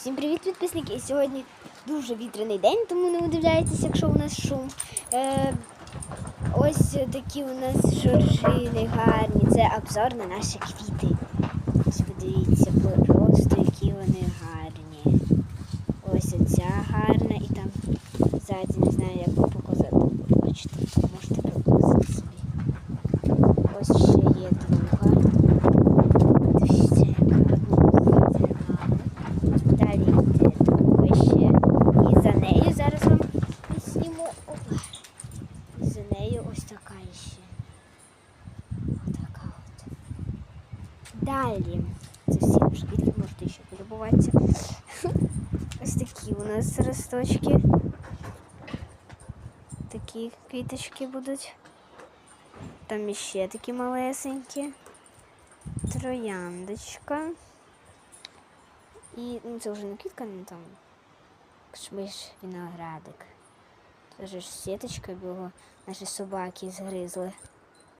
Всім привіт, підписники! Сьогодні дуже вітряний день, тому не удивляйтесь, якщо у нас шум. Е, ось такі у нас жоржини гарні. Це обзор на наші квіти. Ось подивіться, просто які вони гарні. Ось оця гарна і там ззаді не знаю, як нею ось така ще. Отака от. Далі. Це всі квітки, можете ще полюбуватися. Ось такі у нас росточки. Такі квіточки будуть. Там іще такі малесенькі. Трояндочка. І ну, це вже не квітка, ну там шмиш виноградик. Це ж сіточка, була, наші собаки згризли.